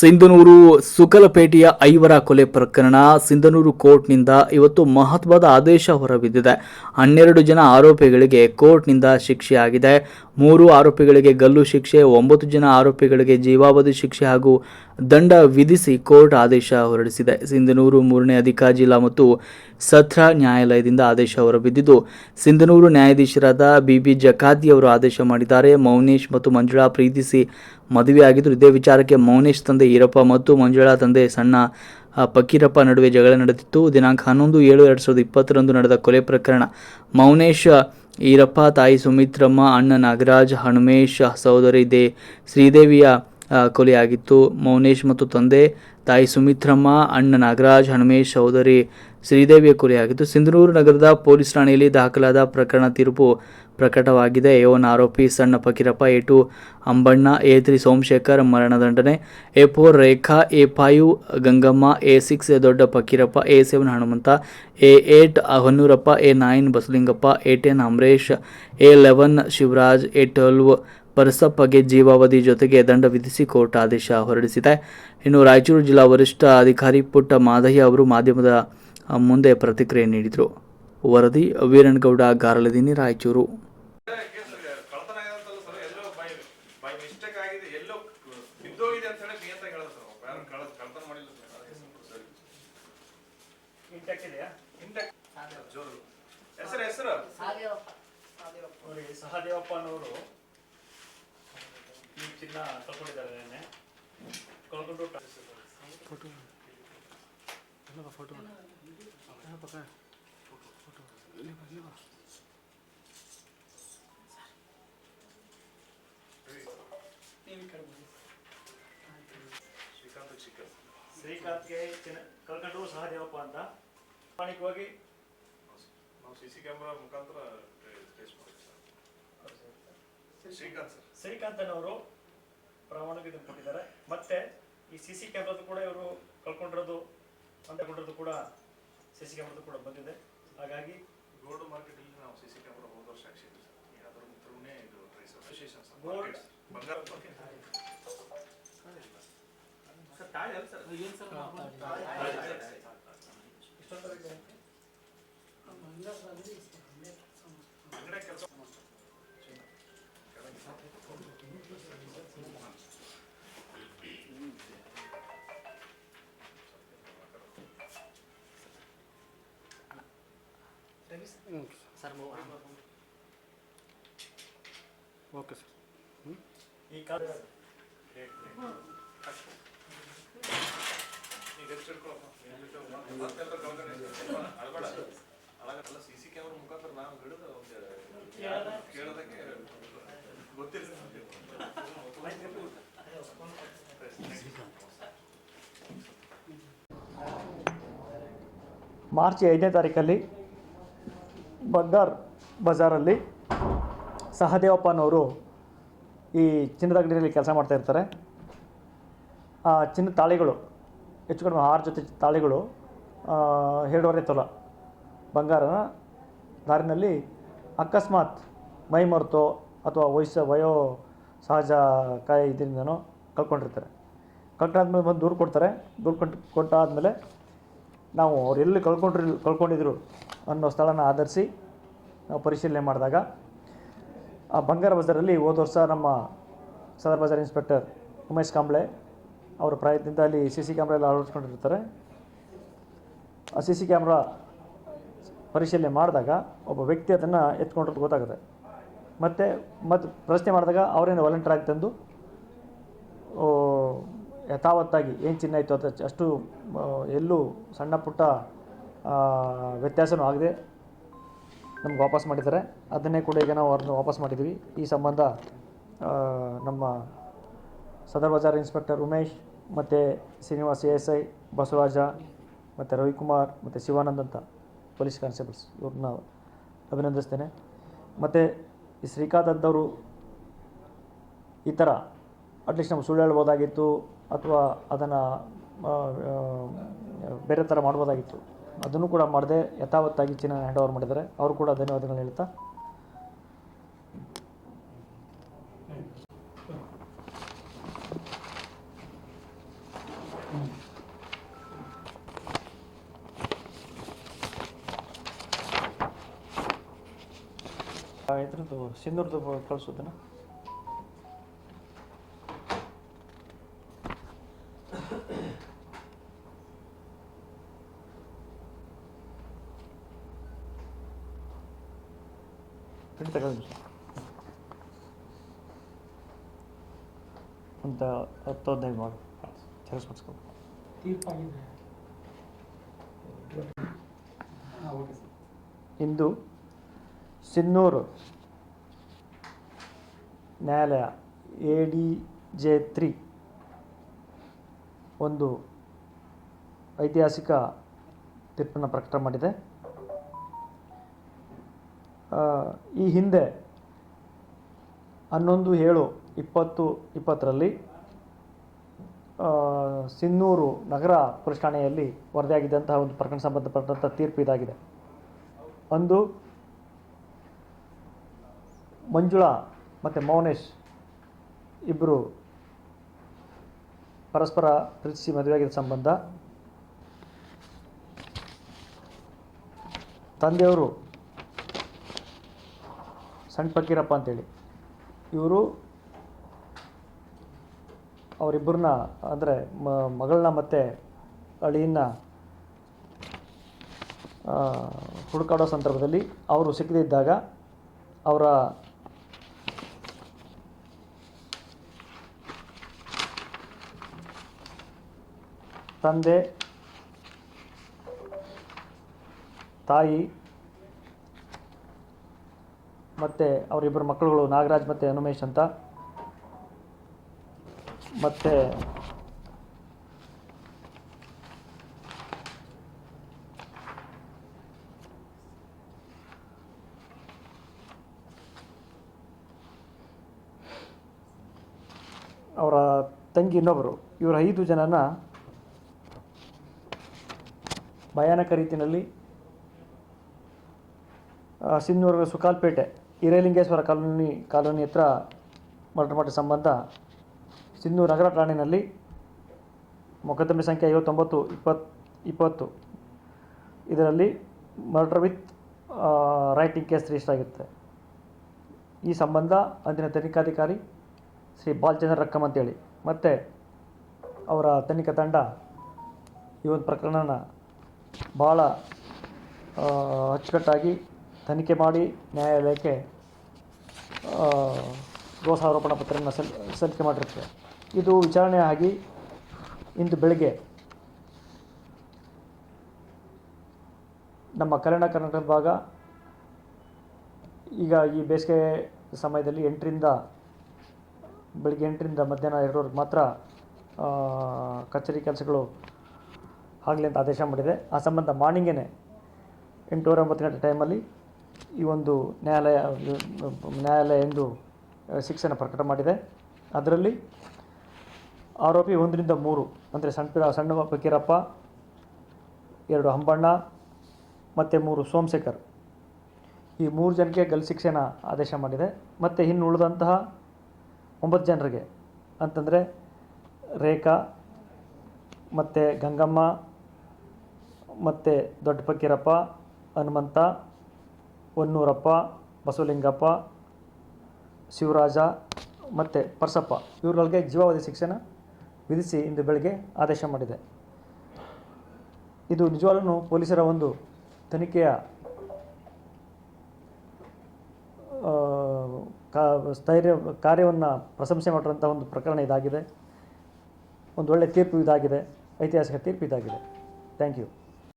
ಸಿಂಧನೂರು ಸುಕಲಪೇಟೆಯ ಐವರ ಕೊಲೆ ಪ್ರಕರಣ ಸಿಂಧನೂರು ಕೋರ್ಟ್ನಿಂದ ಇವತ್ತು ಮಹತ್ವದ ಆದೇಶ ಹೊರಬಿದ್ದಿದೆ. ಹನ್ನೆರಡು ಜನ ಆರೋಪಿಗಳಿಗೆ ಕೋರ್ಟ್ನಿಂದ ಶಿಕ್ಷೆಯಾಗಿದೆ. ಮೂರು ಆರೋಪಿಗಳಿಗೆ ಗಲ್ಲು ಶಿಕ್ಷೆ, ಒಂಬತ್ತು ಜನ ಆರೋಪಿಗಳಿಗೆ ಜೀವಾವಧಿ ಶಿಕ್ಷೆ ಹಾಗೂ ದಂಡ ವಿಧಿಸಿ ಕೋರ್ಟ್ ಆದೇಶ ಹೊರಡಿಸಿದೆ. ಸಿಂಧನೂರು ಮೂರನೇ ಅಧಿಕಾರ ಜಿಲ್ಲಾ ಮತ್ತು ಸತ್ರ ನ್ಯಾಯಾಲಯದಿಂದ ಆದೇಶ ಹೊರಬಿದ್ದಿದ್ದು, ಸಿಂಧನೂರು ನ್ಯಾಯಾಧೀಶರಾದ ಬಿಬಿ ಜಕಾದಿ ಅವರು ಆದೇಶ ಮಾಡಿದ್ದಾರೆ. ಮೌನೇಶ್ ಮತ್ತು ಮಂಜುಳಾ ಪ್ರೀತಿಸಿ ಮದುವೆಯಾಗಿದ್ದು ಇದೇ ವಿಚಾರಕ್ಕೆ ಮೌನೇಶ್ ತಂದೆ ಈರಪ್ಪ ಮತ್ತು ಮಂಜುಳಾ ತಂದೆ ಸಣ್ಣ ಫಕೀರಪ್ಪ ನಡುವೆ ಜಗಳ ನಡೆದಿತ್ತು. ದಿನಾಂಕ ಹನ್ನೊಂದು ಏಳು ಎರಡು ಸಾವಿರದ ಇಪ್ಪತ್ತರಂದು ನಡೆದ ಕೊಲೆ ಪ್ರಕರಣ. ಮೌನೇಶ್ ಈರಪ್ಪ ತಾಯಿ ಸುಮಿತ್ರಮ್ಮ ಅಣ್ಣ ನಾಗರಾಜ್ ಹನುಮೇಶ್ ಸಹೋದರಿ ದೇ ಶ್ರೀದೇವಿಯ ಕೊಲೆಯಾಗಿತ್ತು. ಮೌನೇಶ್ ಮತ್ತು ತಂದೆ ತಾಯಿ ಸುಮಿತ್ರಮ್ಮ, ಅಣ್ಣ ನಾಗರಾಜ್, ಹನುಮೇಶ್ ಸಹೋದರಿ ಶ್ರೀದೇವಿಯ ಕೊಲೆಯಾಗಿತ್ತು. ಸಿಂಧನೂರು ನಗರದ ಪೊಲೀಸ್ ಠಾಣೆಯಲ್ಲಿ ದಾಖಲಾದ ಪ್ರಕರಣ ತೀರ್ಪು ಪ್ರಕಟವಾಗಿದೆ. ಎ ಆರೋಪಿ ಸಣ್ಣ Fakirappa, A two Ambanna, A three Somashekhar ಮರಣದಂಡನೆ A four Rekha, A five Gangamma, A six ದೊಡ್ಡ Fakirappa, A seven Hanumantha, A eight Honnurappa, A nine Basalingappa, A ten Amaresh A eleven Shivaraj, A twelve ಪರಸಪ್ಪಗೆ ಜೀವಾವಧಿ ಜೊತೆಗೆ ದಂಡ ವಿಧಿಸಿ court ಆದೇಶ ಹೊರಡಿಸಿದೆ. ಇನ್ನು ರಾಯಚೂರು ಜಿಲ್ಲಾ ವರಿಷ್ಠ ಅಧಿಕಾರಿ ಪುಟ್ಟ ಮಾದಯ್ಯ ಅವರು ಮಾಧ್ಯಮದ ಮುಂದೆ ಪ್ರತಿಕ್ರಿಯೆ ನೀಡಿದರು. ವರದಿ Veerannagouda Garaladinni Raichur. Sahadevappa. Sir ಕಳ್ಕೊಂಡಿದ್ದಾರೆ bye bye photo. Photo? Photo photo ಅನ್ನೋರು ಈ ಚಿನ್ನ ತಗೊಂಡಿದ್ದಾರೆ ಶ್ರೀಕಾಂತ್ ಚಿಕ್ಕ. ಶ್ರೀಕಾಂತ್ಗೆ ಚಿನ್ನ ಕಳ್ಕೊಂಡು ಸಹದೇವಪ್ಪ ಅಂತ. ನಾವು ಸಿ ಸಿ ಕ್ಯಾಮ್ರಾ ಮುಖಾಂತರ ಟ್ರೇಸ್ ಮಾಡಿದ್ವಿ ಸರ್. ಶ್ರೀಕಾಂತ್ ಸರ್. ಶ್ರೀಕಾಂತ್ ಅನ್ನೋರು ಇದನ್ನು ಕೊಟ್ಟಿದ್ದಾರೆ. ಮತ್ತೆ ಈ ಸಿ ಸಿ ಕ್ಯಾಮ್ರಾದು ಕೂಡ ಇವರು ಕಳ್ಕೊಂಡಿರೋದು ಅಂತ ಕೊಂಡಿರೋದು ಕೂಡ ಸಿ ಸಿ ಕ್ಯಾಮ್ರಾದು ಕೂಡ ಬಂದಿದೆ. ಹಾಗಾಗಿ ಗೋಲ್ಡ್ ಮಾರ್ಕೆಟ್ ಅಲ್ಲಿ ನಾವು ಸಿ ಸಿ ಕ್ಯಾಮ್ರಾ ಹೋದ ವರ್ಷ ಹಾಕ್ಸಿದ್ವಿ ಸರ್. ಅದ್ರ ಮುಖನೇ ಇದು trace association sir. Gold- sir ಬಂಗಾರ ಸರ್ ಇಷ್ಟೊಂದು ಅಂಗಡಿ ಓಕೆ ಸರ್ ಈ ಕಾಲ ಸರ್ ಎಷ್ಟು ಹಿಡ್ಕೊಳಪ್ಪ? ಏನ್ ಬಿಟ್ಟು ಮತ್ತೆಲ್ಲ ಕಳ್ಕೊಂಡೆ. ಅಳ್ಬೇಡ. ಸಿಸಿ ಸಿ ಸಿ ಕ್ಯಾಮ್ರಾ ಮುಖಾಂತರ ನಾವು ಹಿಡಿದು ಒಂದು ಕೇಳೋದಕ್ಕೆ ಗೊತ್ತಿಲ್ಲ ಮಾರ್ಚ್ ಐದನೇ ತಾರೀಕಲ್ಲಿ ಬಂಗಾರ್ ಬಜಾರಲ್ಲಿ ಸಹದೇವಪ್ಪನವರು ಈ ಚಿನ್ನದ ಅಂಗಡಿಯಲ್ಲಿ ಕೆಲಸ ಮಾಡ್ತಾ ಇರ್ತಾರೆ. ಆ ಚಿನ್ನ ತಾಳಿಗಳು, ಹೆಚ್ಚು ಕಡಿಮೆ ಆರು ಜೊತೆ ತಾಳಿಗಳು ಎರಡೂವರೆ ತೊಲ ಬಂಗಾರನ ದಾರಿನಲ್ಲಿ ಅಕಸ್ಮಾತ್ ಮೈ ಮರೆತೋ ಅಥವಾ ವಯಸ್ಸು, ವಯೋ ಸಹಜ ಕಾಯ ಇದರಿಂದನೋ ಕಳ್ಕೊಂಡಿರ್ತಾರೆ. ಕಳ್ಕೊಂಡಾದ್ಮೇಲೆ ಬಂದು ದೂರು ಕೊಡ್ತಾರೆ. ದೂರು ಕೊಟ್ಟು, ಕೊಟ್ಟಾದಮೇಲೆ ನಾವು ಅವ್ರು ಎಲ್ಲಿ ಕಳ್ಕೊಂಡ್ರಿ, ಕಳ್ಕೊಂಡಿದ್ರು ಅನ್ನೋ ಸ್ಥಳನ ಆಧರಿಸಿ ನಾವು ಪರಿಶೀಲನೆ ಮಾಡಿದಾಗ ಆ ಬಂಗಾರ ಬಜಾರಲ್ಲಿ ಹೋದ ವರ್ಷ ನಮ್ಮ ಸದರ್ ಬಜಾರ್ ಇನ್ಸ್ಪೆಕ್ಟರ್ ಉಮೇಶ್ ಕಾಂಬ್ಳೆ ಅವರ ಪ್ರಯತ್ನದಿಂದ ಅಲ್ಲಿ ಸಿ ಸಿ ಕ್ಯಾಮ್ರಾ ಎಲ್ಲ ಅಳವಡಿಸ್ಕೊಂಡಿರ್ತಾರೆ. ಆ ಸಿ ಸಿ ಕ್ಯಾಮ್ರಾ ಪರಿಶೀಲನೆ ಮಾಡಿದಾಗ ಒಬ್ಬ ವ್ಯಕ್ತಿ ಅದನ್ನು ಎತ್ಕೊಂಡಿರೋದು ಗೊತ್ತಾಗುತ್ತೆ. ಮತ್ತು ಮತ್ತು ಪ್ರಶ್ನೆ ಮಾಡಿದಾಗ ಅವರೇನು ವಾಲಂಟಿಯರ್ ಆಗಿ ತಂದು ಯಥಾವತ್ತಾಗಿ ಏನು ಚಿನ್ನ ಇತ್ತು ಅದು ಅಷ್ಟು ಎಲ್ಲೂ ಸಣ್ಣ ಪುಟ್ಟ ವ್ಯತ್ಯಾಸವೂ ಆಗದೆ ನಮ್ಗೆ ವಾಪಸ್ ಮಾಡಿದ್ದಾರೆ. ಅದನ್ನೇ ಕೂಡ ಈಗ ನಾವು ಅವ್ರನ್ನ ವಾಪಸ್ ಮಾಡಿದ್ದೀವಿ ಈ ಸಂಬಂಧ ನಮ್ಮ ಸದರ್ ಬಜಾರ್ ಇನ್ಸ್ಪೆಕ್ಟರ್ ಉಮೇಶ್, ಮತ್ತು Srinivas A S I Basavaraja, ಮತ್ತು ರವಿಕುಮಾರ್, ಮತ್ತು ಶಿವಾನಂದ್ ಅಂತ ಪೊಲೀಸ್ ಕಾನ್ಸ್ಟೇಬಲ್ಸ್ ಇವ್ರನ್ನ ಅಭಿನಂದಿಸ್ತೇನೆ. ಮತ್ತು ಈ ಶ್ರೀಕಾಂತ್ ಅಂತವರು ಈ ಥರ ಅಟ್ಲೀಸ್ಟ್ ನಾವು ಸುಳ್ಳು ಹೇಳ್ಬೋದಾಗಿತ್ತು ಅಥವಾ ಅದನ್ನು ಬೇರೆ ಥರ ಮಾಡ್ಬೋದಾಗಿತ್ತು. ಅದನ್ನು ಕೂಡ ಮಾಡದೆ ಯಥಾವತ್ತಾಗಿ ಚಿನ್ನ ಹ್ಯಾಂಡ್ ಓವರ್ ಮಾಡಿದ್ದಾರೆ. ಅವರು ಕೂಡ ಧನ್ಯವಾದಗಳು ಹೇಳ್ತಾ ಇದ್ರದ್ದು ಸಿಂಧೂರ್ದು ಕಳಿಸೋದನ್ನ. ಅಂತ ಹತ್ತು ಹದಿನೈದು ಮಾಡಿ. ಇಂದು ಸಿನ್ನೂರು ನ್ಯಾಯಾಲಯ ಎ ಡಿ ಜೆ ತ್ರೀ. ಒಂದು ಐತಿಹಾಸಿಕ ತೀರ್ಪನ್ನು ಪ್ರಕಟ ಮಾಡಿದೆ. ಈ ಹಿಂದೆ ಹನ್ನೊಂದು ಏಳು ಇಪ್ಪತ್ತು ಇಪ್ಪತ್ತರಲ್ಲಿ ಸಿನ್ನೂರು ನಗರ ಪೊಲೀಸ್ ಠಾಣೆಯಲ್ಲಿ ವರದಿಯಾಗಿದ್ದಂತಹ ಒಂದು ಪ್ರಕರಣ ಸಂಬಂಧಪಟ್ಟಂಥ ತೀರ್ಪು ಇದಾಗಿದೆ. ಅಂದು ಮಂಜುಳಾ ಮತ್ತು ಮೌನೇಶ್ ಇಬ್ಬರು ಪರಸ್ಪರ ಪ್ರೀತಿಸಿ ಮದುವೆಯಾಗಿದ್ದ ಸಂಬಂಧ. ತಂದೆಯವರು ಸಣ್ಣ ಫಕೀರಪ್ಪ ಅಂತೇಳಿ. ಇವರು ಅವರಿಬ್ಬರನ್ನ ಅಂದರೆ ಮಗಳನ್ನ ಮತ್ತು ಅಳಿಯನ್ನ ಹುಡುಕಾಡೋ ಸಂದರ್ಭದಲ್ಲಿ ಅವರು ಸಿಕ್ಕದಿದ್ದಾಗ ಅವರ ತಂದೆ, ತಾಯಿ ಮತ್ತು ಅವರಿಬ್ಬರು ಮಕ್ಕಳುಗಳು ನಾಗರಾಜ್ ಮತ್ತು ಅನುಮೇಶ್ ಅಂತ. ಮತ್ತು ಅವರ ತಂಗಿ ಇನ್ನೊಬ್ಬರು ಇವರ ಐದು ಜನನ ಭಯಾನಕ ರೀತಿಯಲ್ಲಿ ಸಿಂಧೂರ ಸುಕಾಲ್ಪೇಟೆ, ಹಿರೇಲಿಂಗೇಶ್ವರ ಕಾಲೋನಿ ಕಾಲೋನಿ ಹತ್ರ ಮರ್ಡರ್ ಸಂಬಂಧ ಸಿಂಧೂರು ನಗರ ಠಾಣೆಯಲ್ಲಿ ಮೊಕದ್ದಮೆ ಸಂಖ್ಯೆ ಐವತ್ತೊಂಬತ್ತು ಇಪ್ಪತ್ತು ಇಪ್ಪತ್ತು. ಇದರಲ್ಲಿ murder with rioting case register ಆಗಿರುತ್ತೆ. ಈ ಸಂಬಂಧ ಅಂದಿನ ತನಿಖಾಧಿಕಾರಿ ಶ್ರೀ ಬಾಲಚಂದ್ರ ರಕ್ಕಮ್ ಅಂತೇಳಿ. ಮತ್ತು ಅವರ ತನಿಖಾ ತಂಡ ಈ ಒಂದು ಪ್ರಕರಣನ ಭಾಳ ಅಚ್ಚುಕಟ್ಟಾಗಿ ತನಿಖೆ ಮಾಡಿ ನ್ಯಾಯಾಲಯಕ್ಕೆ ದೋಷಾರೋಪಣ ಪತ್ರವನ್ನು ಸಲ್, ಸಲ್ಲಿಕೆ ಮಾಡಿರ್ತದೆ ಇದು ವಿಚಾರಣೆ ಆಗಿ ಇಂದು ಬೆಳಗ್ಗೆ ನಮ್ಮ ಕಲ್ಯಾಣ ಕರ್ನಾಟಕದ ಭಾಗ, ಈಗ ಈ ಬೇಸಿಗೆ ಸಮಯದಲ್ಲಿ ಎಂಟರಿಂದ, ಬೆಳಗ್ಗೆ ಎಂಟರಿಂದ ಮಧ್ಯಾಹ್ನ ಎರಡುವರೆಗೆ ಮಾತ್ರ ಕಚೇರಿ ಕೆಲಸಗಳು ಆಗಲಿ ಅಂತ ಆದೇಶ ಮಾಡಿದೆ. ಆ ಸಂಬಂಧ ಮಾರ್ನಿಂಗೇ ಎಂಟೂವರೆ ಒಂಬತ್ತು ಗಂಟೆ ಟೈಮಲ್ಲಿ ಈ ಒಂದು ನ್ಯಾಯಾಲಯ ನ್ಯಾಯಾಲಯ ಎಂದು ಶಿಕ್ಷೆನ ಪ್ರಕಟ ಮಾಡಿದೆ. ಅದರಲ್ಲಿ ಆರೋಪಿ ಒಂದರಿಂದ ಮೂರು, ಅಂದರೆ ಸಣ್ಣ ಸಣ್ಣ ಫಕೀರಪ್ಪ ಎರಡು ಹಂಬಣ್ಣ, ಮತ್ತು ಮೂರು ಸೋಮಶೇಖರ್. ಈ ಮೂರು ಜನಕ್ಕೆ ಗಲ್ ಶಿಕ್ಷೆನ ಆದೇಶ ಮಾಡಿದೆ. ಮತ್ತು ಇನ್ನು ಉಳಿದಂತಹ ಒಂಬತ್ತು ಜನರಿಗೆ ಅಂತಂದರೆ ರೇಖಾ, ಮತ್ತು ಗಂಗಮ್ಮ ಮತ್ತು ದೊಡ್ಡ ಫಕೀರಪ್ಪ, ಹನುಮಂತ, ಹೊನ್ನೂರಪ್ಪ, ಬಸವಲಿಂಗಪ್ಪ, ಶಿವರಾಜ ಮತ್ತು ಪರ್ಸಪ್ಪ. ಇವರುಗಳಿಗೆ ಜೀವಾವಧಿ ಶಿಕ್ಷೆನ ವಿಧಿಸಿ ಇಂದು ಬೆಳಗ್ಗೆ ಆದೇಶ ಮಾಡಿದೆ. ಇದು ನಿಜವಾಗ್ಲೂ ಪೊಲೀಸರ ಒಂದು ತನಿಖೆಯ ಸ್ಥೈರ್ಯ, ಕಾರ್ಯವನ್ನು ಪ್ರಶಂಸೆ ಮಾಡಿರೋಂಥ ಒಂದು ಪ್ರಕರಣ ಇದಾಗಿದೆ. ಒಂದು ಒಳ್ಳೆಯ ತೀರ್ಪು ಇದಾಗಿದೆ. ಐತಿಹಾಸಿಕ ತೀರ್ಪು ಇದಾಗಿದೆ. Thank you.